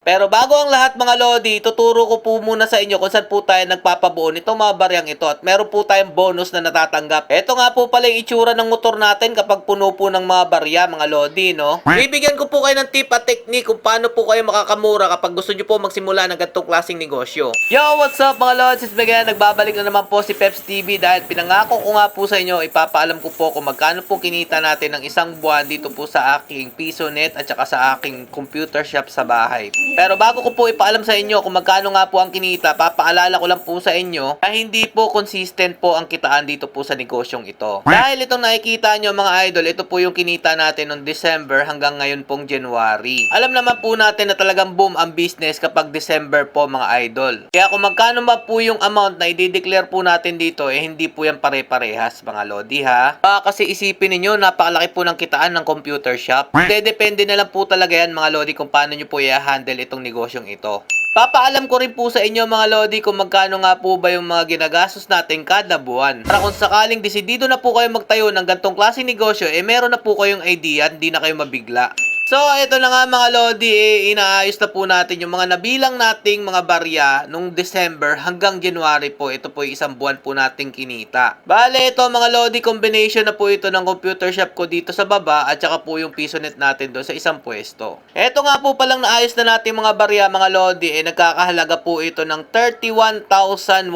Pero bago ang lahat mga Lodi, tuturo ko po muna sa inyo kung saan po tayo nagpapabuo nitong mga baryang ito at meron po tayong bonus na natatanggap. Ito nga po pala yung itsura ng motor natin kapag puno po ng mga barya mga Lodi, no? Bibigyan ko po kayo ng tip at technique kung paano po kayo makakamura kapag gusto nyo po magsimula ng ganitong klaseng negosyo. Yo, what's up mga Lods? It's Miguel. Nagbabalik na naman po si Peps TV dahil pinangako ko nga po sa inyo, ipapaalam ko po kung magkano po kinita natin ng isang buwan dito po sa aking piso net at saka sa aking computer shop sa bahay. Pero bago ko po ipaalam sa inyo kung magkano nga po ang kinita, papaalala ko lang po sa inyo na hindi po consistent po ang kitaan dito po sa negosyong ito. Dahil itong nakikita nyo mga idol, ito po yung kinita natin noong December hanggang ngayon pong January. Alam naman po natin na talagang boom ang business kapag December po mga idol. Kaya kung magkano ba po yung amount na i-declare po natin dito, eh hindi po yan pare-parehas mga lodi ha. Baka kasi isipin ninyo, napakalaki po ng kitaan ng computer shop. Depende na lang po talaga yan mga lodi kung paano nyo po i-handle itong negosyong ito. Papaalam ko rin po sa inyo mga lodi kung magkano nga po ba yung mga ginagastos natin kada buwan. Para kung sakaling desidido na po kayo magtayo ng gantong klase negosyo, eh meron na po kayong idea, hindi na kayo mabigla. So, ito na nga mga Lodi, eh, inaayos na po natin yung mga nabilang nating mga barya nung December hanggang January po. Ito po yung isang buwan po nating kinita. Bale, ito mga Lodi, combination na po ito ng computer shop ko dito sa baba at saka po yung piso net natin doon sa isang pwesto. Ito nga po palang naayos na natin mga barya mga Lodi, eh, nagkakahalaga po ito ng 31,100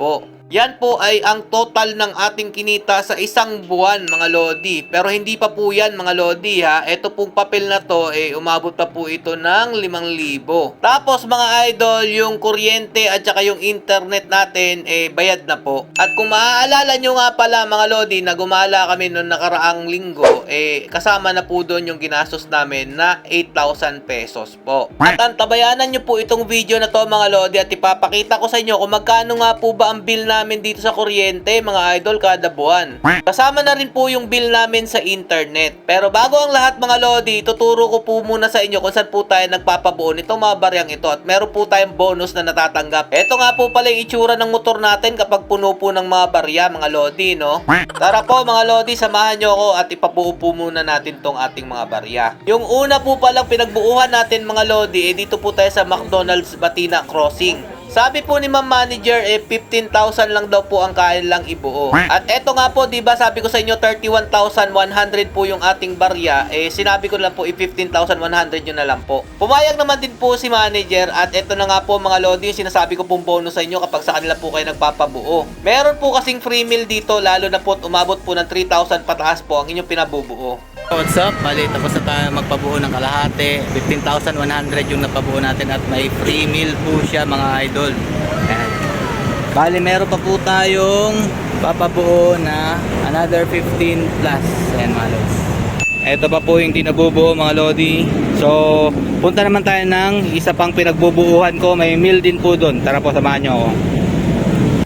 po. Yan po ay ang total ng ating kinita sa isang buwan mga Lodi. Pero hindi pa po yan mga Lodi ha. Ito pong papel na to eh umabot pa po ito ng 5,000. Tapos mga idol, yung kuryente at saka yung internet natin eh bayad na po. At kung maaalala nyo nga pala mga Lodi na gumala kami noong nakaraang linggo eh kasama na po doon yung ginastos namin na 8,000 pesos po. At antabayanan nyo po itong video na to mga Lodi at ipapakita ko sa inyo kung magkano nga po ba ang bill namin dito sa kuryente mga idol kada buwan. Kasama na rin po yung bill namin sa internet. Pero bago ang lahat mga Lodi, tuturo ko po muna sa inyo kung saan po tayo nagpapabuo nitong mga baryang ito at meron po tayong bonus na natatanggap. Ito nga po pala yung itsura ng motor natin kapag puno po ng mga barya mga Lodi, no? Tara po mga Lodi, samahan nyo ako at ipabuo po muna natin tong ating mga barya. Yung una po palang pinagbuuhan natin mga Lodi, eh dito po tayo sa McDonald's Batina Crossing. Sabi po ni Ma'am Manager, eh, 15,000 lang daw po ang kaya lang ibuo. At eto nga po, di ba sabi ko sa inyo, 31,100 po yung ating barya. Eh, sinabi ko lang po, eh, 15,100 yun na lang po. Pumayag naman din po si Manager at eto na nga po mga Lodi, yung sinasabi ko pong bonus sa inyo kapag sa kanila po kayo nagpapabuo. Meron po kasing free meal dito, lalo na po umabot po ng 3,000 pataas po ang inyong pinabubuo. What's up? Bali, tapos na tayo magpabuo ng kalahati. 15,100 yung napabuo natin at may free meal po siya mga idol. Ayan. Bali, meron pa po tayong papabuo na another 15 plus. Ayan mga lods. Ito pa po yung di nabubuo mga lodi. So, punta naman tayo ng isa pang pinagbubuuhan ko. May meal din po doon. Tara po, samahan nyo ako.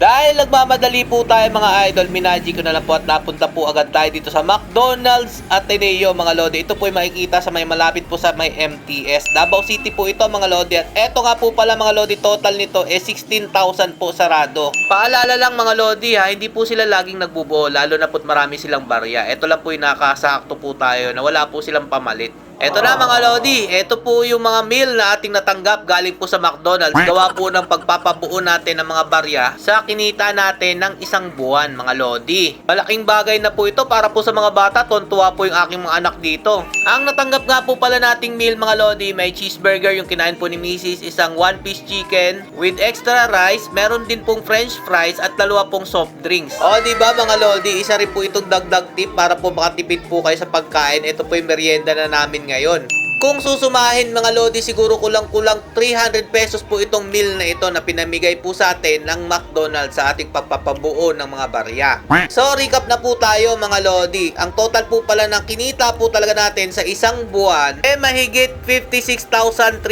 Dahil nagmamadali po tayo mga idol, minaji ko na lang po at napunta po agad tayo dito sa McDonald's Ateneo mga lodi. Ito po ay makikita sa may malapit po sa may MTS. Davao City po ito mga lodi. At eto nga po pala mga lodi, total nito eh 16,000 po sarado. Paalala lang mga lodi ha, hindi po sila laging nagbubuo lalo na po't marami silang barya. Ito lang po yung nakasakto po tayo na wala po silang pamalit. Eto na mga Lodi, eto po yung mga meal na ating natanggap galing po sa McDonald's. Gawa po ng pagpapabuo natin ng mga barya sa kinita natin ng isang buwan mga Lodi. Malaking bagay na po ito para po sa mga bata, tontuwa po yung aking mga anak dito. Ang natanggap nga po pala nating meal mga Lodi, may cheeseburger yung kinain po ni Mrs. Isang one piece chicken with extra rice, meron din pong french fries at dalawa pong soft drinks. O di ba mga Lodi, isa rin po itong dagdag tip para po makatipid po kayo sa pagkain. Ito po yung merienda na namin ngayon. Kung susumahin mga Lodi, siguro kulang-kulang 300 pesos po itong meal na ito na pinamigay po sa atin ng McDonald's sa ating pagpapabuo ng mga barya. So, recap na po tayo mga Lodi. Ang total po pala ng kinita po talaga natin sa isang buwan, eh mahigit 56,360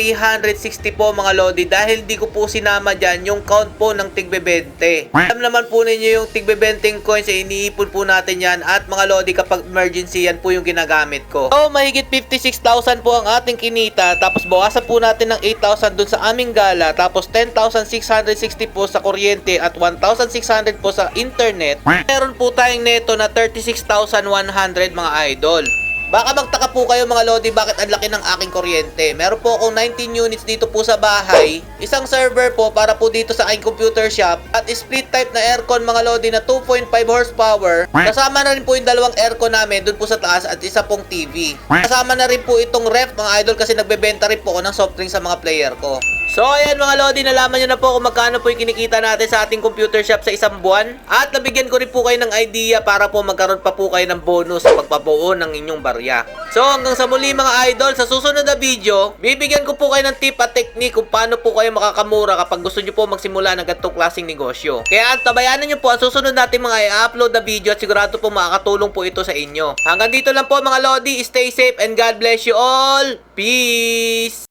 po mga Lodi dahil di ko po sinama dyan yung count po ng tigbebente. Alam naman po ninyo yung tigbebenteng coins, eh, iniipon po natin yan at mga Lodi kapag emergency yan po yung ginagamit ko. So, mahigit 56,000 po ang ating kinita tapos bawasan po natin ng 8,000 dun sa aming gala tapos 10,660 po sa kuryente at 1,600 po sa internet. Meron po tayong neto na 36,100 mga idol. Baka magtaka po kayo mga Lodi bakit ang laki ng aking kuryente. Meron po akong 19 units dito po sa bahay. Isang server po para po dito sa aking computer shop. At split type na aircon mga Lodi na 2.5 horsepower. Kasama na rin po yung dalawang aircon namin dun po sa taas at isa pong TV. Kasama na rin po itong ref mga idol kasi nagbebenta rin po ako ng soft drink sa mga player ko. So ayan mga Lodi, nalaman nyo na po kung magkano po yung kinikita natin sa ating computer shop sa isang buwan. At nabigyan ko rin po kayo ng idea para po magkaroon pa po kayo ng bonus sa pagpabuo ng inyong barya. So hanggang sa muli mga idol, sa susunod na video, bibigyan ko po kayo ng tip at technique kung paano po kayo makakamura kapag gusto nyo po magsimula ng ganitong klaseng negosyo. Kaya tabayanan nyo po ang susunod natin mga i-upload na video at sigurado po makakatulong po ito sa inyo. Hanggang dito lang po mga Lodi, stay safe and God bless you all. Peace!